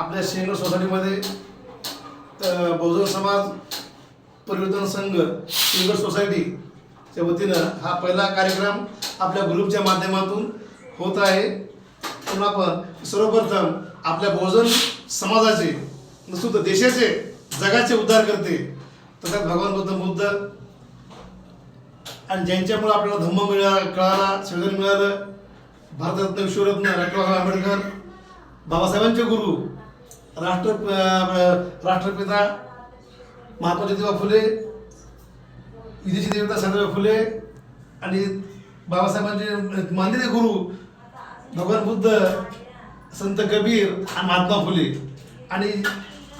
आपल्या शेंगर सोसायटीमध्ये बहुजन समाज परिवर्तन संघ शेंगर सोसायटीच्या वतीनं हा पहिला कार्यक्रम आपल्या ग्रुपच्या माध्यमातून होत आहे. म्हणून आपण सर्वप्रथम आपल्या बहुजन समाजाचे नसून तर देशाचे जगाचे उद्धार करते. तसंच भगवान बुद्ध बुद्ध आणि ज्यांच्यामुळे आपल्याला धम्म मिळाला कळाला संविधान मिळालं भारतरत्न विश्वरत्न डॉक्टर बाबासाहेब आंबेडकर बाबासाहेबांचे गुरु राष्ट्र राष्ट्रपिता महात्मा ज्योतिबा फुले विदेशी देवता सावित्रीबाई फुले आणि बाबासाहेबांचे मानलेले गुरु भगवान बुद्ध संत कबीर आणि महात्मा फुले. आणि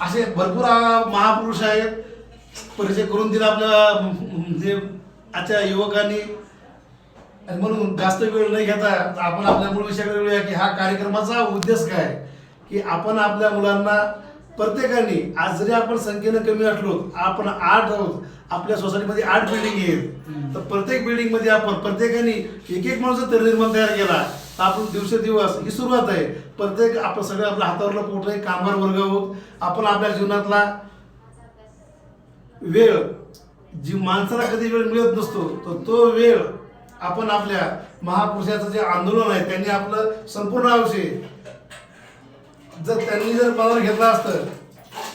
असे भरपूर महापुरुष आहेत. परिचय करून दिला आपल्या म्हणजे आजच्या युवकांनी. आणि म्हणून जास्त वेळ न घेता आपण आपल्या मूळ विषयाकडे की हा कार्यक्रमाचा उद्देश काय? की आपण आपल्या मुलांना प्रत्येकाने आज जरी आपण संख्येनं कमी असलो आपण आठ आहोत आपल्या सोसायटीमध्ये आठ बिल्डिंग आहेत. तर प्रत्येक बिल्डिंगमध्ये आपण प्रत्येकाने एक एक माणूस जर निर्माण तयार केला तर आपण दिवसेदिवस ही सुरुवात आहे. प्रत्येक आपण सगळं आपल्या हातावरला पोट आहे कामगार वर्ग आहोत आपण आपल्या जीवनातला वेळ जी माणसाला कधी वेळ मिळत नसतो तर तो वेळ आपण आपल्या महापुरुषाचं जे आंदोलन आहे त्यांनी आपलं संपूर्ण आयुष्य जर त्यांनी जर पदावर घेतला असतं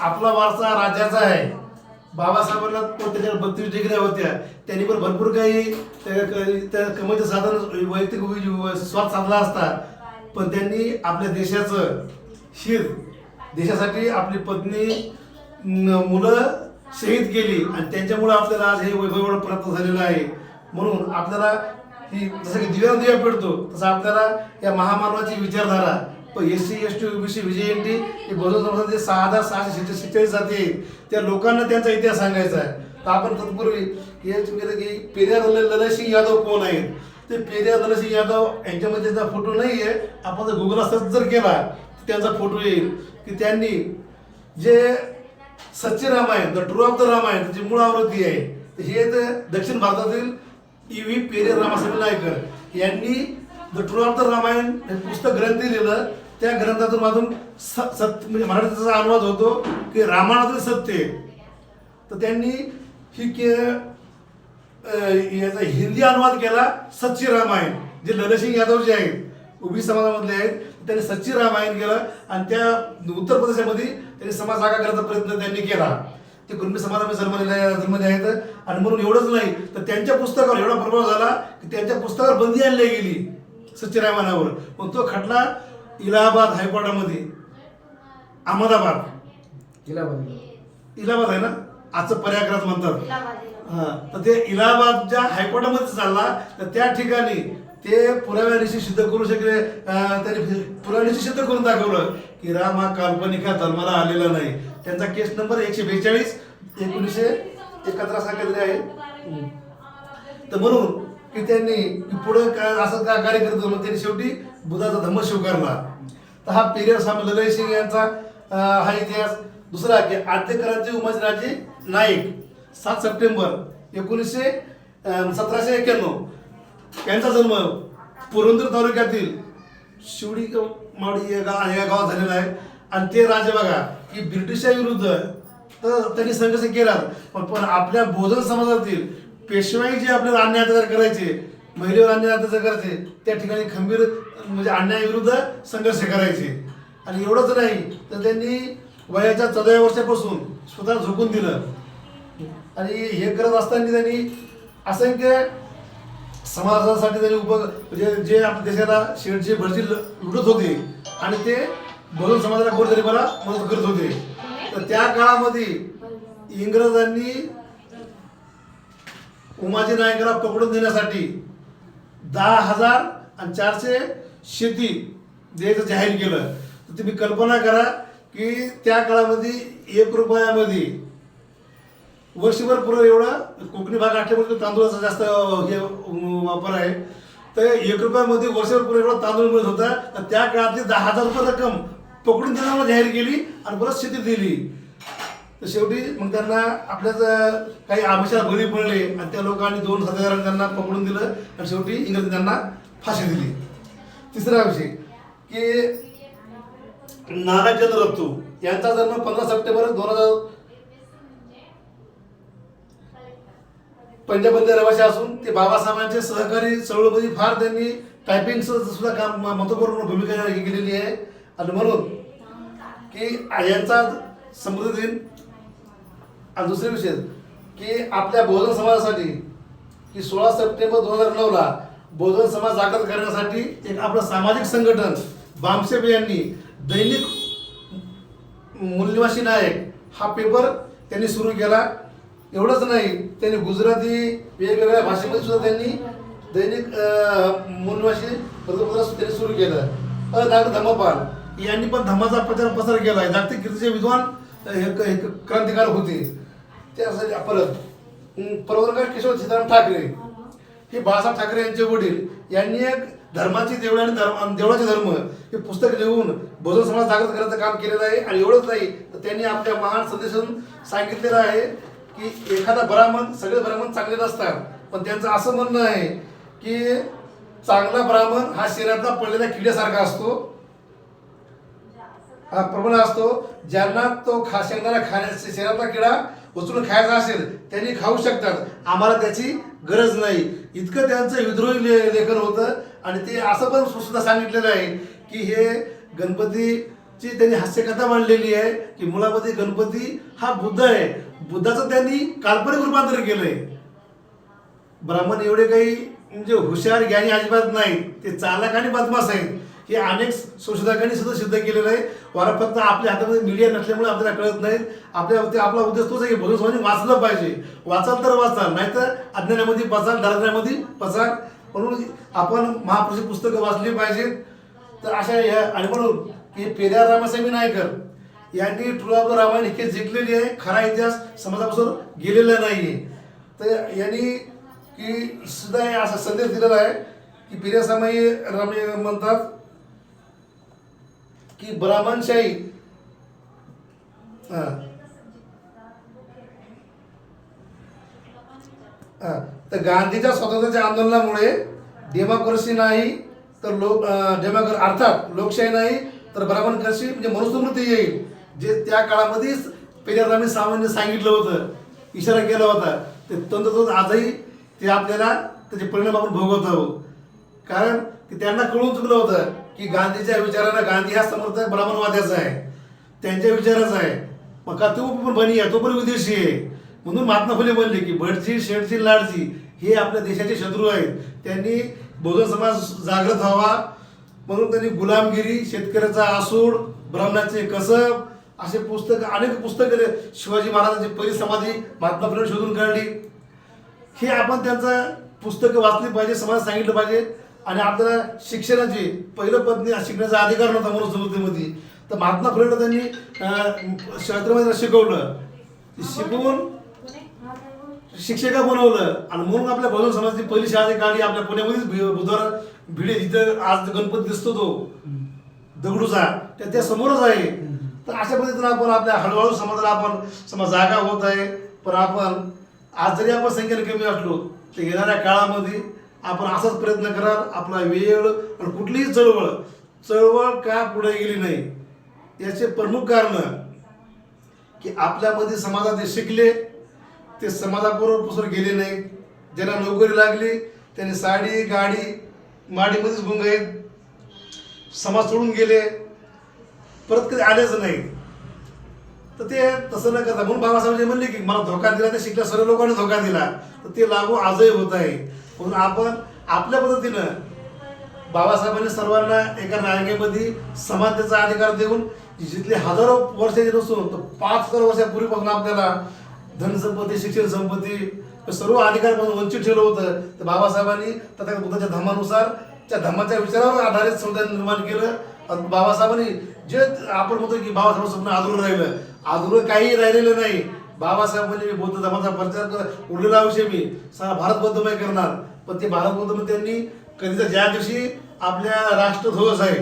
आपला वारसा राज्याचा आहे. बाबासाहेबांना पण त्याच्यावर बत्तीस डिग्र्या होत्या त्यांनी पण भरपूर काही त्या- कमाईचं साधन वैयक्तिक स्वाद साधला असता. पण त्यांनी आपल्या देशाचं शिर देशासाठी आपली पत्नी मुलं शहीद केली आणि त्यांच्यामुळे आपल्याला आज हे वैभव एवढं प्राप्त झालेलं आहे. म्हणून आपल्याला ही जसं की दिव्या दिव्या पेटतो तसं आपल्याला या महामानवाची विचारधारा पण S C S T OBC VJNT हे बहुजन समाजाचे सहा हजार सहाशे शेहेचाळीस शेहेचाळीस जाती. त्या लोकांना त्यांचा इतिहास सांगायचा आहे. तर आपण तत्पूर्वी केलं की पेरियार ललसिंग यादव कोण आहेत? ते पेरियार ललसिंग यादव यांच्यामध्ये त्यांचा फोटो नाही आहे. आपण जर गुगलला सर्च जर केला तर त्यांचा फोटो येईल की त्यांनी जे सच्चे Ramayana the true of the Ramayana त्याची मूळ आवृत्ती आहे. हे तर दक्षिण भारतातील ई व्ही पेरे रामासाहेब नायकर यांनी the true of the Ramayana हे पुस्तक ग्रंथी लिहिलं. त्या ग्रंथातून माझून स सत्य म्हणजे मराठीचा अनुवाद होतो की रामायणातील सत्य आहे. तर त्यांनी ही के याचा हिंदी अनुवाद केला सच्ची रामायण जे ललसिंग यादव जे आहेत उभी समाजामधले आहेत. त्यांनी सच्ची रामायण केलं आणि त्या उत्तर प्रदेशामध्ये त्यांनी समाज जागा करायचा प्रयत्न त्यांनी केला. ते कुणबी समाजामध्ये जन्मलेले जन्मले आहेत. आणि म्हणून एवढंच नाही तर त्यांच्या पुस्तकावर एवढा प्रभाव झाला की त्यांच्या पुस्तकावर बंदी आणली गेली सच्ची रामायणावर. मग तो खटला इलाहाबाद हायकोर्टामध्ये अहमदाबाद. इलाहाबाद. आहे ना? आजचं प्रयागराज म्हणतात हा तर ते इलाहाबादच्या हायकोर्टामध्ये चालला तर त्या ठिकाणी ते पुराव्यानिशी सिद्ध करू शकले त्यांनी पुराव्यानिशी सिद्ध करून दाखवलं की राम हा काल्पनिक हा जन्माला आलेला नाही. त्यांचा केस नंबर एकशे बेचाळीस एकोणीसशे एकाहत्तर काहीतरी आहे. तर म्हणून की त्यांनी की पुढे काय असं का कार्य करत मग त्यांनी शेवटी बुधाचा धम्म स्वीकारला. तर हा पेरियर स्वामी ललय सिंग यांचा हा इतिहास. दुसरा की आद्यकरांचे उमाजीराजे नाईक सात सप्टेंबर एकोणीसशे सतराशे एक्क्याण्णव. यांचा जन्म पुरंदर तालुक्यातील शिवडी मावडी या गाव या गावात झालेला आहे. आणि ते राजे बघा की ब्रिटिशच्या विरुद्ध तर त्यांनी संघर्ष केला. पण पण आपल्या बोधन समाजातील पेशवाई जे आपल्याला अन्याय अत्याचार करायचे महिलेवर अन्याय अत्याचार करायचे त्या ठिकाणी खंबीर म्हणजे अन्यायाविरुद्ध संघर्ष करायचे आणि एवढंच नाही तर त्यांनी वयाच्या चौदाव्या वर्षापासून स्वतः झोकून दिलं. आणि हे करत असताना त्यांनी असंख्य समाजासाठी त्यांनी उप म्हणजे जे आपल्या देशाला शेडचे भरची लुटत होते आणि ते भरून समाजाला गोरगरिबाला मदत करत होते. तर त्या काळामध्ये इंग्रजांनी उमाजी नायकला पकडून देण्यासाठी दहा हजार आणि चारशे शेती द्यायचं जाहीर केलं. तर तुम्ही कल्पना करा की त्या काळामध्ये एक रुपयामध्ये वर्षभर पूर्व एवढं कोकणी भाग असल्यामुळे तांदूळाचा जास्त हे वापर आहे. तर एक रुपयामध्ये वर्षभर पूर्व एवढा तांदूळ मिळत होता. तर त्या काळातली दहा हजार रुपये रक्कम पकडून देण्याला जाहीर केली आणि परत शेती दिली. तर शेवटी मग त्यांना आपल्याच काही आमिषाला बळी पडले आणि त्या लोकांनी दोन सात त्यांना पकडून दिलं आणि शेवटी इंग्रजी त्यांना फाशी दिली. तिसरा विषय की नानाचंद्र रत्तू यांचा जन्म पंधरा सप्टेंबर दोन हजार पंजाबमध्ये रहिवासी असून ते बाबासाहेबांचे सहकारी चळवळीमध्ये फार त्यांनी टायपिंगचं सुद्धा काम महत्त्वपूर्ण भूमिका केलेली आहे. आणि म्हणून की यांचा समृद्धी दिन आणि दुसरे विषय की आपल्या बहुजन समाजासाठी की सोळा सप्टेंबर दोन हजार नऊला बहुजन समाज जागृत करण्यासाठी एक आपलं सामाजिक संघटन बामसेब यांनी दैनिक मूल्यवासी नायक हा पेपर त्यांनी सुरू केला. एवढंच नाही त्यांनी गुजराती वेगवेगळ्या भाषेमध्ये सुद्धा त्यांनी दैनिक अं, मूल्यवासी वृत्तपत्र त्यांनी सुरू केलं. अ डॉक्टर धम्मपाल यांनी पण धम्माचा प्रचार प्रसार केला आहे जागतिक कीर्तीचे विद्वान हे क- हे क्रांतिकारक होते. त्यासाठी परत अं, किशोर सीताराम ठाकरे हे बाळासाहेब ठाकरे यांचे वडील यांनी एक धर्माची देवळ आणि धर्म देवळाचे धर्म हे पुस्तक लिहून बहुजन समाज जागृत करायचं काम केलेलं आहे आणि एवढंच नाही तर त्यांनी आपल्या महान संदेशातून सांगितलेलं आहे की एखादा ब्राह्मण सगळे ब्राह्मण चांगले नसतात पण त्यांचं असं म्हणणं आहे की चांगला ब्राह्मण हा शरीरातला पडलेल्या किड्यासारखा असतो. हा प्रबळ असतो. ज्यांना तो खा शेंगदाला खाण्याचा शरीरातला किडा उचलून खायचं असेल त्यांनी खाऊ शकतात. आम्हाला त्याची गरज नाही. इतकं त्यांचं विद्रोही ले- लेखन होतं आणि ते असं पण सुद्धा सांगितलेलं आहे की हे गणपतीची त्यांनी हास्यकथा मांडलेली आहे की मुलामध्ये गणपती हा बुद्ध आहे. बुद्धाचं त्यांनी काल्पनिक रूपांतर केलंय. ब्राह्मण एवढे काही म्हणजे हुशार ज्ञानी अजिबात नाही ते चालक आणि बदमाश आहेत. हे अनेक संशोधकांनी सुद्धा सिद्ध केलेलं आहे. वारा फक्त आपल्या हातामध्ये मीडिया नसल्यामुळे आपल्याला कळत नाहीत. आपल्या आपला उद्देश तोच आहे की भगवत समाजाने वाचलं पाहिजे. वाचाल तर वाचाल नाहीतर अज्ञानामध्ये पचाल दारिद्र्यामध्ये पचाल. म्हणून आपण महापुरुष पुस्तकं वाचली पाहिजेत. तर अशा या आणि म्हणून की पेद्या रामासाहेब नायकर यांनी तुळापूर रामायण हे जिंकलेली आहे. खरा इतिहास समाजापासून गेलेला नाही आहे तर यांनी की सुद्धा हे असा संदेश दिलेला आहे की पिर्यासामाई रामे म्हणतात की ब्राह्मणशाही तर गांधीच्या स्वातंत्र्याच्या आंदोलनामुळे डेमोक्रेसी नाही तर लोक डेमोक्र अर्थात लोकशाही नाही तर ब्राह्मण कशी म्हणजे मनुस्मृती येईल जे त्या काळामध्येच पेरियारामी सामान्य सांगितलं होतं इशारा केला होता. ते तंतोतंत आजही ते आपल्याला त्याचे परिणाम आपण भोगवत. आहोत कारण ते त्यांना कळून चुकलं होतं. की गांधीच्या विचारानं गांधी हा समर्थक ब्राह्मणवाद्याचा आहे. त्यांच्या विचाराचा आहे. मग का तो पण बनी आहे तो पण विदेशी आहे. म्हणून महात्मा फुले म्हणले की भटजी शेठजी लाडजी हे आपल्या देशाचे शत्रू आहेत. त्यांनी बहुजन समाज जागृत व्हावा. म्हणून त्यांनी गुलामगिरी शेतकऱ्याचा आसूड ब्राह्मणाचे कसब असे पुस्तक अनेक पुस्तकं शिवाजी महाराजांची पहिली समाधी महात्मा फुले शोधून काढली. हे आपण त्यांचं पुस्तकं वाचली पाहिजे समाज सांगितलं पाहिजे. आणि आपल्याला शिक्षणाची पहिलं पत्नी शिकण्याचा अधिकार नव्हता म्हणून मनुस्मृतीमध्ये तर महात्मा फुलेला त्यांनी शास्त्रमध्ये शिकवलं. शिकवून शिक्षिका बनवलं. आणि म्हणून आपल्या भजन समाजाची पहिली शाळेची गाडी आपल्या पुण्यामध्येच भि- बुधवार भिडे जिथं आज गणपती दिसतो तो दगडूचा त्या त्या समोरच आहे. तर अशा पद्धतीनं आपण आपल्या हळूहळू समाजाला आपण समाज जागा होत आहे. पण आपण आज जरी आपण संख्येने कमी असलो तर येणाऱ्या काळामध्ये आपण असाच प्रयत्न कराल आपला वेळ आणि कुठलीही चळवळ चळवळ का पुढे गेली नाही याचे प्रमुख कारण की आपल्यामध्ये समाजात जे शिकले ते समाजाबरोबर पसर गेले नाही. ज्यांना नोकरी लागली त्यांनी साडी गाडी माडीमध्येच गुंग आहेत. समाज सोडून गेले. परत कधी आलेच नाही. तर ते तसं न करता म्हणून बाबासाहेब म्हणले की मला धोका दिला ते शिकल्या सर्व लोकांनी धोका दिला. तर ते लागू आजही होत आहे. म्हणून आपण आपल्या पद्धतीनं बाबासाहेबांनी सर्वांना एका नायकेमध्ये समानतेचा अधिकार देऊन जिथले हजारो वर्षाचे नसून तर पाच हजार वर्षापूर्वीपासून आपल्याला धनसंपत्ती शिक्षण संपत्ती हे सर्व अधिकारापासून वंचित ठेवलं होतं. तर बाबासाहेबांनी तथा बुद्धाच्या धर्मानुसार त्या धर्माच्या विचारावर आधारित संविधान निर्माण केलं. आणि बाबासाहेबांनी जे आपण म्हणतो की बाबासाहेब स्वप्न अधुरं राहिलं. अधुरं काही राहिलेलं नाही. बाबासाहेबांनी म्हणजे मी बौद्ध धर्माचा प्रचार कर उरलेला विषय मी. सारा भारत बौद्धमय करणार. पण ते भारत बौद्धमय त्यांनी कधीच ज्या दिवशी आपल्या राष्ट्रध्वज आहे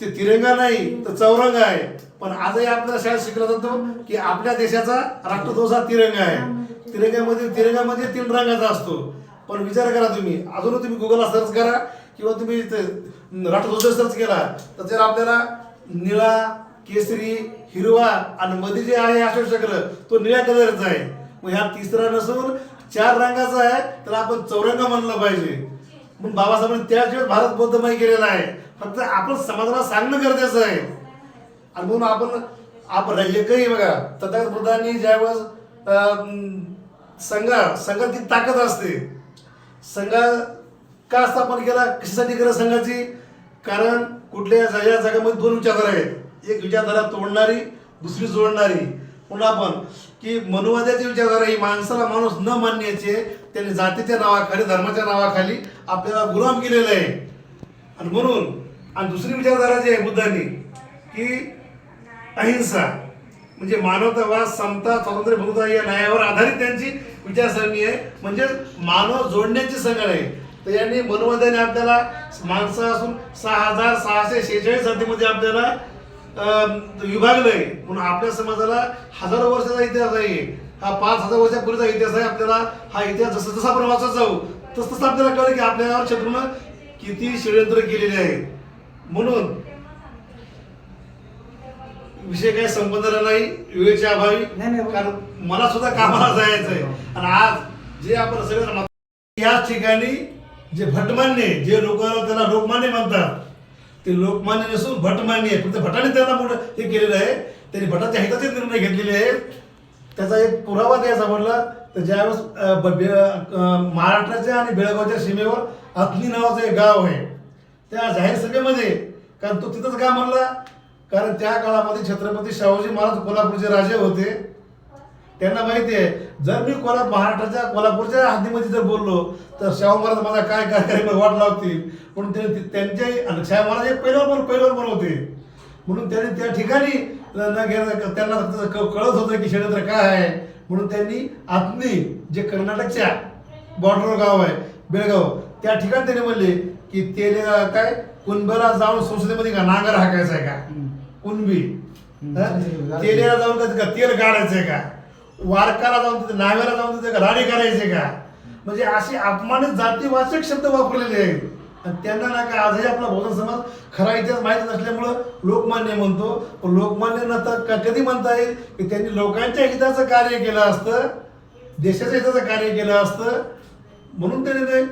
ते तिरंगा नाही तर चौरंगा आहे. पण आजही आपल्याला शाळेत शिकला जातो की आपल्या देशाचा राष्ट्रध्वज हा तिरंगा आहे. तिरंगामध्ये तिरंगा तीन रंगाचा असतो. पण विचार करा तुम्ही. अजून तुम्ही गुगलला सर्च करा किंवा तुम्ही राष्ट्रध्वज सर्च केला तर जर आपल्याला निळा केसरी हिरवा आणि मध्ये जे आहे अशोक चक्र तो निळ्या कलरचा आहे. मग ह्या तिसरा नसून चार रंगाचा आहे तर आपण चौरंग म्हणलं पाहिजे. म्हणून बाबासाहेबांनी त्याच वेळेस भारत बौद्धमय केलेला आहे. फक्त आपण समाजाला सांगणं गरजेचं आहे. आणि म्हणून आपण आपण एकही बघा तथागत बुद्धांनी ज्यावेळेस संघा संघात ती ताकद असते. संघ का स्थापन केला? कशासाठी केलं संघाची? कारण कुठल्या या जगामध्ये दोन विचारधारा आहेत. एक विचारधारा तोडणारी दुसरी जोडणारी. पुन्हा आपण की मनुवाद्याची विचारधारा ही माणसाला माणूस न मानण्याचे त्याने जातीच्या नावाखाली धर्माच्या नावाखाली आपल्याला गुलाम केलेलं आहे. आणि म्हणून आणि दुसरी विचारधारा जी आहे बुद्धांनी की अहिंसा म्हणजे मानवतावाद समता स्वातंत्र्य बंधुता या न्यायावर आधारित त्यांची विचारसरणी आहे. म्हणजे मानव जोडण्याची संघ आहे. तर यांनी मनुवाद्याने आपल्याला माणसं असून सहा हजार सहाशे शेहेचाळीस जातीमध्ये आपल्याला विभागलंय. म्हणून आपल्या समाजाला हजारो वर्षाचा इतिहास आहे. हा पाच हजार वर्षापूर्वीचा इतिहास आहे. आपल्याला हा इतिहास जसं जसा आपण वाचत जाऊ तस तसं आपल्याला कळलं की आपल्यावर शत्रूनं किती षडयंत्र केलेले आहेत. म्हणून विषय काही संबंधाला नाही वेळेच्या अभावी. नाही. कारण मला सुद्धा कामाला जायचं आहे आणि आज जे आपण सगळं याच ठिकाणी जे भटमान्य आहे, जे लोक त्याला लोकमान्य म्हणतात ते लोकमान्य नसून भटमान्य आहे. फक्त भटाने त्यांना मोठं हे केलेलं आहे. त्यांनी भटाच्या हिताचे निर्णय घेतलेले आहेत. त्याचा एक पुरावा द्यायचा म्हणला तर ज्यावेळेस ब- बे- महाराष्ट्राच्या आणि बेळगावच्या सीमेवर अथनी नावाचं एक गाव आहे. त्या जाहीर सभेमध्ये कारण तो तिथंच का म्हणला कारण त्या काळामध्ये छत्रपती शाहूजी महाराज कोल्हापूरचे राजे होते. त्यांना माहिती आहे जर मी कोल्हा महाराष्ट्राच्या कोल्हापूरच्या हद्दीमध्ये जर बोललो तर शाहू महाराज माझा काय काय काय वाट लावतील. म्हणून ते ते- त्यांचे आणि शाहू महाराज एक पहिल्यावर पण पहिल्यावर होते. म्हणून त्यांनी त्या ठिकाणी न घेणं त्यांना कळत होतं की षडयंत्र काय आहे. म्हणून त्यांनी आत्नी जे कर्नाटकच्या बॉर्डर गाव आहे बेळगाव त्या ठिकाणी त्यांनी म्हणले की ते काय कुणबेला जाऊन संसदेमध्ये का नांगर हाकायचा आहे का? कुणबी. तेलेला जाऊन का तेल काढायचंय का? वारकाला जाऊन तिथे नाव्याला जाऊन तिथे का राणी करायचे का? म्हणजे असे अपमानित जातीवाचक शब्द वापरलेले आहेत. आणि त्यांना ना का आजही आपला बहुजन समाज खरा इतिहास माहीत नसल्यामुळं लोकमान्य म्हणतो. पण लोकमान्य नंतर क- कधी म्हणता येईल की त्यांनी लोकांच्या हिताचं कार्य केलं असतं देशाच्या हिताचं कार्य केलं असतं. म्हणून त्याने ते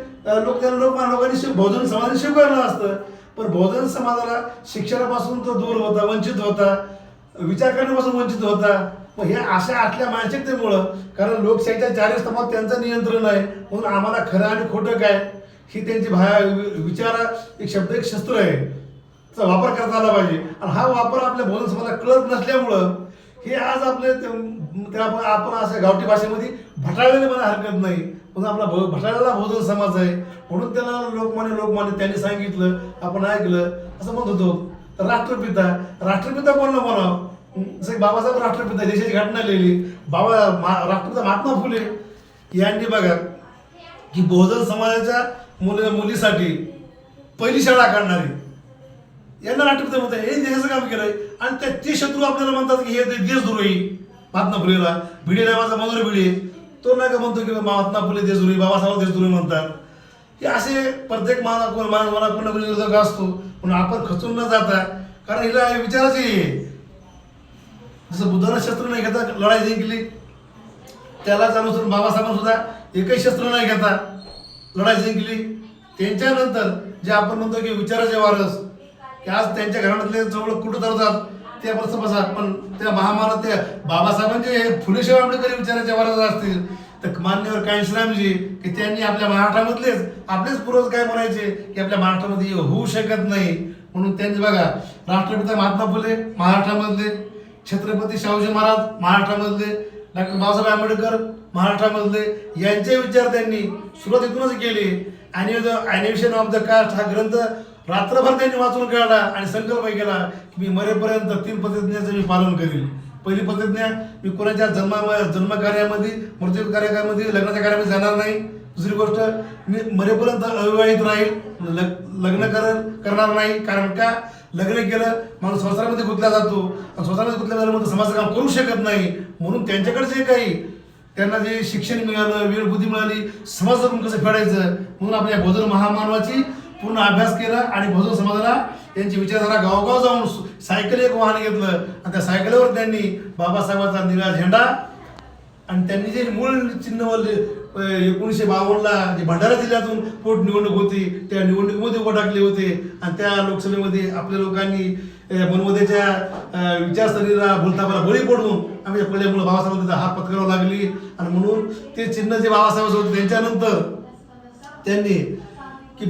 लोक त्यांना लोकमान लोकांनी शिव बहुजन समाजाने स्वीकारलं असतं. पण बहुजन समाजाला शिक्षणापासून तो दूर होता वंचित होता. विचार करण्यापासून वंचित होता. मग हे अशा असल्या मानसिकतेमुळं कारण लोकशाहीच्या चारही स्तंभात त्यांचं नियंत्रण आहे म्हणून आम्हाला खरं आणि खोटं काय ही त्यांची भा विचार एक शब्द एक शस्त्र आहे. चा वापर करता आला पाहिजे. आणि हा वापर आपल्या बोलून समाजाला कळत नसल्यामुळं हे आज आपले ते- आपण असं गावठी भाषेमध्ये भटाळलेले मला हरकत नाही. म्हणून आपला भ भटाळलेला बहुजन समाज आहे. म्हणून त्याला लोकमान्य लोकमान्य त्यांनी सांगितलं आपण ऐकलं असं म्हणत होतो. तर राष्ट्रपिता राष्ट्रपिता कोण म्हणावं बाबासाहेब राष्ट्रपिता देशाची घटना लिहिली. बाबा राष्ट्रपिता महात्मा फुले यांनी बघा की बहुजन समाजाच्या मुली मुलीसाठी पहिली शाळा काढणारी. यांना राष्ट्रपिता म्हणतात हे देशाचं काम केलंय. आणि त्या ते शत्रू आपल्याला म्हणतात की हे ते देशद्रोही. महात्मा फुलेला भिडे नावाचा मनोहर भिडे. तो नाही का म्हणतो की महात्मा फुले देशद्रोही बाबासाहेब देशद्रोही म्हणतात. हे असे प्रत्येक माना माणूस मला कोण कोणी असतो. म्हणून आपण खचून न जाता कारण हिला विचारायचे आहे जसं बुद्धानं शस्त्र नाही घेता लढाई जिंकली त्यालाच अनुसरून बाबासाहेबांना सुद्धा एकही शस्त्र नाही घेता लढाई जिंकली त्यांच्यानंतर जे आपण म्हणतो की विचाराचे वारस की आज त्यांच्या घराण्यातले जवळ कुठं धरतात ते आपण समजा पण त्या महामानव त्या बाबासाहेबांचे हे फुलेशाह आंबेडकर विचाराचे वारस असतील? तर मान्यवर कांशीरामजी की त्यांनी आपल्या महाराष्ट्रामधलेच आपलेच पूर्वज काय म्हणायचे की आपल्या महाराष्ट्रामध्ये होऊ शकत नाही. म्हणून त्यांनी बघा राष्ट्रपिता महात्मा फुले महाराष्ट्रामधले छत्रपती शाहूजी महाराज महाराष्ट्रामधले डॉक्टर बाबासाहेब आंबेडकर महाराष्ट्रामधले यांचे विचार त्यांनी सुरुवात इथूनच केली. ॲनिमेशन ऑफ द कास्ट हा ग्रंथ रात्रभर त्यांनी वाचून काढला आणि संकल्प केला की मी मरेपर्यंत तीन प्रतिज्ञाचं मी पालन करेल पहिली प्रतिज्ञा मी कोणाच्या जन्मा जन्मकार्यामध्ये मृत्यू कार्यामध्ये लग्नाच्या कार्यामध्ये जाणार नाही. दुसरी गोष्ट मी मरेपर्यंत अविवाहित राहील लग- लग्न कर करणार नाही. कारण का? लग्न केलं माणूस संसारामध्ये गुंतला जातो. आणि गुंतला गुंतल्यानंतर समाजाचं काम करू शकत नाही. म्हणून त्यांच्याकडे जे काही त्यांना जे शिक्षण मिळालं वेळ बुद्धी मिळाली समाजातून कसं फेडायचं? म्हणून आपल्या भोजन महामानवाची पूर्ण अभ्यास केला आणि भोजन समाजाला त्यांची विचारधारा गावगाव जाऊन सायकल एक वाहन घेतलं. आणि त्या सायकलीवर त्यांनी बाबासाहेबांचा निळा झेंडा आणि त्यांनी जे मूळ चिन्ह एकोणीसशे बावन्नला जे भंडारा जिल्ह्यातून पोटनिवडणूक होती त्या निवडणुकीमध्ये उभं टाकले होते. आणि त्या लोकसभेमध्ये आपल्या लोकांनी अ, विचारसरणीला भूलतापाला बळी पडून आम्ही पडल्यामुळे बाबासाहेबांचा हात पत्करावं लागली. आणि म्हणून ते चिन्ह जे बाबासाहेब होते त्यांच्यानंतर त्यांनी की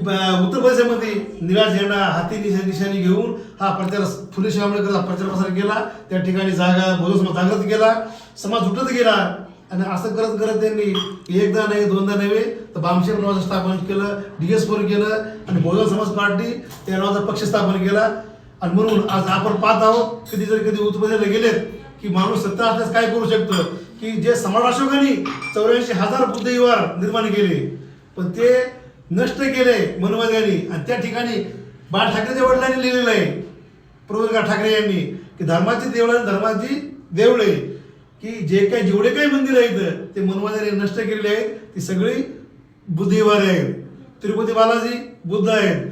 उत्तर प्रदेशामध्ये निळा झेंडा हाती निशा- निशाणी घेऊन हा प्रचार फुले शाहू प्रचार प्रसार केला. त्या ठिकाणी जागा बहुजन जागृत केला. समाज उठत गेला. आणि असं करत करत त्यांनी एकदा नाही दोनदा नव्हे तर बामशेर नावाचं स्थापन केलं डी एस फोर केलं आणि बहुजन समाज पार्टी त्या नावाचा पक्ष स्थापन केला. आणि म्हणून आज आपण पाहत आहोत कधी जर कधी उत्पन्न गेलेत की माणूस सत्ता असल्यास काय करू शकतं? की जे समाज अशोकांनी चौऱ्याऐंशी हजार बुद्धविहार निर्माण केले पण ते नष्ट केले मनवाद्यांनी आणि त्या ठिकाणी बाळ ठाकरेच्या वडिलांनी लिहिलेलं आहे प्रफुल्ल ठाकरे यांनी की धर्माची देवळं आणि धर्माची देवळे की जे काही जेवढे काही मंदिर आहेत ते मनवाद्यांनी नष्ट केलेले आहेत ती सगळी बुद्धिवार आहेत. तिरुपती बालाजी बुद्ध आहेत.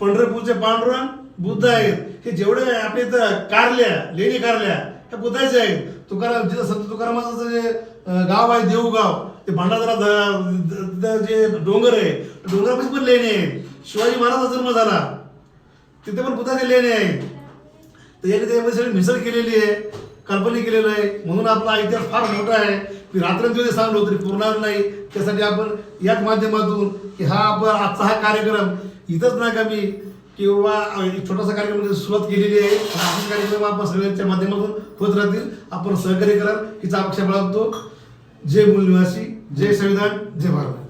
पंढरपूरचे पांडुरंग बुद्ध आहेत. हे जेवढे आपल्या इथं कारल्या लेणी कारल्या ह्या बुद्धाचे आहेत. तुकाराम जिथं संत तुकारामाचं जे गाव आहे देऊगाव ते भांडारा द- जे डोंगर आहे डोंगरापाशी पण लेणी आहेत. शिवाजी महाराजांचा जन्म झाला. तिथे पण बुद्धाचे लेणी आहेत. तर याने त्यामध्ये सगळी मिसळ केलेली आहे. कल्पनी केलेलं आहे. म्हणून आपला इतिहास फार मोठा आहे. मी रात्रंदिवस सांगलो तरी पुरणार नाही. त्यासाठी आपण याच माध्यमातून की हा आपण आजचा हा कार्यक्रम इथंच नाही का मी किंवा एक छोटासा कार्यक्रम म्हणजे सुरुवात केलेली आहे. आपण कार्यक्रम आपण सगळ्यांच्या माध्यमातून होत राहतील. आपण सहकार्य करा हिचा अपेक्षा बाळगतो. जय मूल निवासी जय संविधान जय भारत.